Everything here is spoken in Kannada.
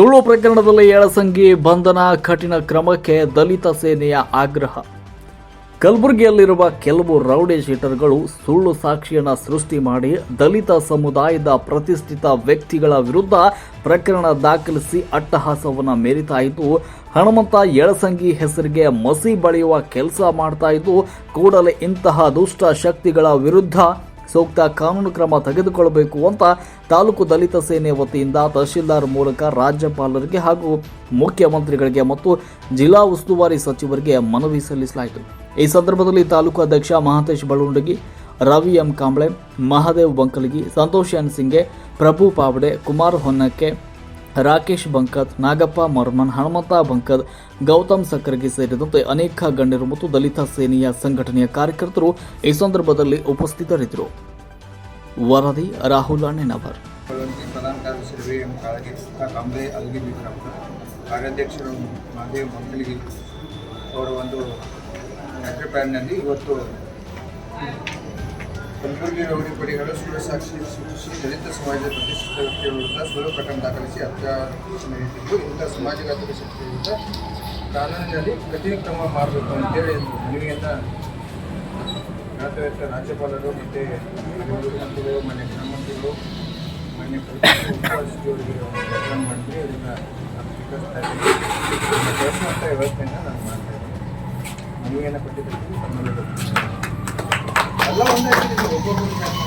ಸುಳ್ಳು ಪ್ರಕರಣದಲ್ಲಿ ಏಳಸಂಗಿ ಬಂಧನ ಕಠಿಣ ಕ್ರಮಕ್ಕೆ ದಲಿತ ಸೇನೆಯ ಆಗ್ರಹ. ಕಲಬುರಗಿಯಲ್ಲಿರುವ ಕೆಲವು ರೌಡಿ ಶೀಟರ್ಗಳು ಸುಳ್ಳು ಸಾಕ್ಷಿಯನ್ನು ಸೃಷ್ಟಿ ಮಾಡಿ ದಲಿತ ಸಮುದಾಯದ ಪ್ರತಿಷ್ಠಿತ ವ್ಯಕ್ತಿಗಳ ವಿರುದ್ಧ ಪ್ರಕರಣ ದಾಖಲಿಸಿ ಅಟ್ಟಹಾಸವನ್ನು ಮೇರಿತಾ ಇದ್ದು, ಹನುಮಂತ ಎಳಸಂಗಿ ಹೆಸರಿಗೆ ಮಸಿ ಬಳಿಯುವ ಕೆಲಸ ಮಾಡ್ತಾ ಇದ್ದು, ಕೂಡಲೇ ಇಂತಹ ದುಷ್ಟ ಶಕ್ತಿಗಳ ವಿರುದ್ಧ ಸೂಕ್ತ ಕಾನೂನು ಕ್ರಮ ತೆಗೆದುಕೊಳ್ಳಬೇಕು ಅಂತ ತಾಲೂಕು ದಲಿತ ಸೇನೆ ವತಿಯಿಂದ ತಹಶೀಲ್ದಾರ್ ಮೂಲಕ ರಾಜ್ಯಪಾಲರಿಗೆ ಹಾಗೂ ಮುಖ್ಯಮಂತ್ರಿಗಳಿಗೆ ಮತ್ತು ಜಿಲ್ಲಾ ಉಸ್ತುವಾರಿ ಸಚಿವರಿಗೆ ಮನವಿ ಸಲ್ಲಿಸಲಾಯಿತು. ಈ ಸಂದರ್ಭದಲ್ಲಿ ತಾಲೂಕು ಅಧ್ಯಕ್ಷ ಮಹಾಂತೇಶ್ ಬಳುಂಡಗಿ ರವಿ ಎಂ ಕಾಂಬ್ಳೆ, ಮಹಾದೇವ್ ಬಂಕಲಗಿ, ಸಂತೋಷ್ ಎನ್ ಸಿಂಗೆ, ಪ್ರಭು ಪಾವಡೆ, ಕುಮಾರ್ ಹೊನ್ನಕ್ಕೆ ರಾಕೇಶ್ ಬಂಕತ್ ನಾಗಪ್ಪ, ಮರ್ಮನ್, ಹನುಮಂತ ಬಂಕತ್ ಗೌತಮ್ ಸಕ್ರಗಿ ಸೇರಿದಂತೆ ಅನೇಕ ಗಣ್ಯರು ಮತ್ತು ದಲಿತ ಸೇನೆಯ ಸಂಘಟನೆಯ ಕಾರ್ಯಕರ್ತರು ಈ ಸಂದರ್ಭದಲ್ಲಿ ಉಪಸ್ಥಿತರಿದ್ದರು. ವರದಿ ರಾಹುಲ್ ಅಣ್ಣನವರ್. ಕಾರ್ಯಾಧ್ಯಕ್ಷರು ಮಹದೇವ್ ಮಂಗಲಿಗಿ ಅವರ ಒಂದು ನೇತೃತ್ವದಲ್ಲಿ ಇವತ್ತು ಕಲಬುರಗಿ ರೌಡಿ ಪಡೆಗಳು ಸುಳ್ಳು ಸಾಕ್ಷಿ ಸೃಷ್ಟಿಸಿ ದಲಿತ ಸಮಾಜದ ಪ್ರತಿಷ್ಠಿತ ವ್ಯಕ್ತಿಗಳ ವಿರುದ್ಧ ಸುಳ್ಳು ಪ್ರಕರಣ ದಾಖಲಿಸಿ ಅತ್ಯಾಚಾರ ನಡೆಯುತ್ತಿದ್ದು ಇಂಥ ಸಮಾಜಘಾತಕ ಶಕ್ತಿ ವಿರುದ್ಧ ಕಾನೂನಿನಲ್ಲಿ ಕಠಿಣ ಕ್ರಮ ಮಾಡಬೇಕು ಅಂತೇಳಿ ಮನವಿಯನ್ನು ರಾಜ್ಯ ರಾಜ್ಯಪಾಲರು ಮತ್ತು ಮುಖ್ಯಮಂತ್ರಿಗಳು ಮಾನ್ಯ ಗೃಹಮಂತ್ರಿಗಳು ಮಾನ್ಯ ಸಚಿವರಿಗೆ ಪ್ರಕರಣ ಮಾಡಿದ್ವಿ ಇದನ್ನು ಸ್ವೀಕರಿಸ್ತಾ ಇದ್ದೀನಿ ವ್ಯವಸ್ಥೆಯನ್ನು ನಾನು ಮಾಡ್ತಾ ಇದ್ದೀನಿ. ಮನವಿಯನ್ನು ಕೊಟ್ಟಿದ್ದಕ್ಕೆ 然后那这个是我过生日